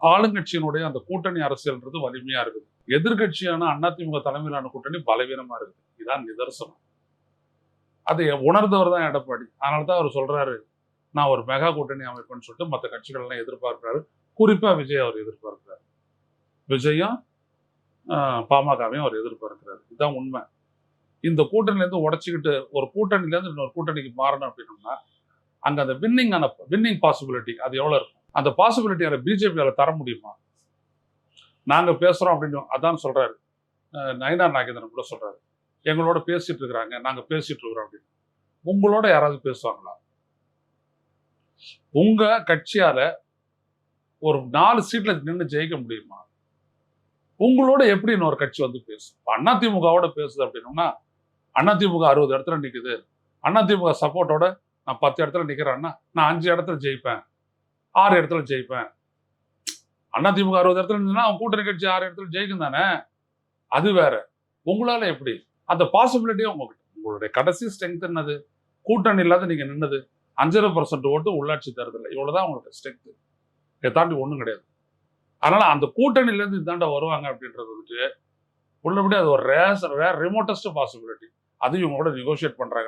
ஆளுங்கட்சியினுடைய அந்த கூட்டணி அரசியல்ன்றது வலிமையா இருக்குது. எதிர்கட்சியான அதிமுக தலைமையிலான கூட்டணி பலவீனமா இருக்குது. இதான் நிதர்சனம். அதை உணர்ந்தவர் தான் எடப்பாடி. அதனால தான் அவர் சொல்றாரு நான் ஒரு மெகா கூட்டணி அமைப்பேன்னு சொல்லிட்டு மற்ற கட்சிகள் எல்லாம் எதிர்பார்க்கிறாரு. குறிப்பா விஜய் அவர் எதிர்பார்க்கிறார். விஜயும் ஆஹ், பாமகவையும் அவர் எதிர்பார்க்கிறார். இதுதான் உண்மை. இந்த கூட்டணிலேருந்து உடச்சிக்கிட்டு ஒரு கூட்டணிலேருந்து இன்னொரு கூட்டணிக்கு மாறணும் அப்படின்னோம்னா அங்க அந்த வின்னிங் வின்னிங்கான வின்னிங் பாசிபிலிட்டி அது எவ்வளவு இருக்கும்? அந்த பாசிபிலிட்டி அதை பிஜேபியால் தர முடியுமா? நாங்கள் பேசுகிறோம் அப்படின்னு அதான் சொல்றாரு. அஹ் நயினார் நாகேந்திரன் கூட சொல்றாரு. எங்களோட பேசிகிட்டு இருக்கிறாங்க நாங்கள் பேசிகிட்டு இருக்கிறோம் அப்படின்னு. உங்களோட யாராவது பேசுவாங்களா? உங்கள் கட்சியால ஒரு நாலு சீட்டில் நின்று ஜெயிக்க முடியுமா? உங்களோட எப்படி இன்னொரு கட்சி வந்து பேசும்? அதிமுகவோட பேசுது அப்படின்னோம்னா அதிமுக அறுபது இடத்துல நிற்குது அதிமுக சப்போர்ட்டோட நான் பத்து இடத்துல நிற்கிறேன்னா நான் அஞ்சு இடத்துல ஜெயிப்பேன். ஆறு இடத்துல ஜெயிப்பேன். அதிமுக அறுபது இடத்துல இருந்ததுன்னா அவங்க கூட்டணி கட்சி ஆறு இடத்துல ஜெயிக்கும் தானே? அது வேற. உங்களால எப்படி? அந்த பாசிபிலிட்டியும் உங்ககிட்ட. உங்களுடைய கடைசி ஸ்ட்ரென்த் என்னது? கூட்டணி இல்லாத நீங்க நின்னது. அஞ்சரை பர்சன்ட் ஓட்டு உள்ளாட்சி தேர்தல் இவ்வளவுதான் உங்களுக்கு ஸ்ட்ரென்த் இதை தாண்டி ஒண்ணும் கிடையாது. அதனால அந்த கூட்டணியில இருந்து இதாண்ட வருவாங்க அப்படின்றது வந்துட்டு உள்ளபடி அது ஒரு ரேஸ் ரேர் ரிமோட்டஸ்ட் பாசிபிலிட்டி அதையும் உங்களோட கூட நெகோஷியேட் பண்றாங்க.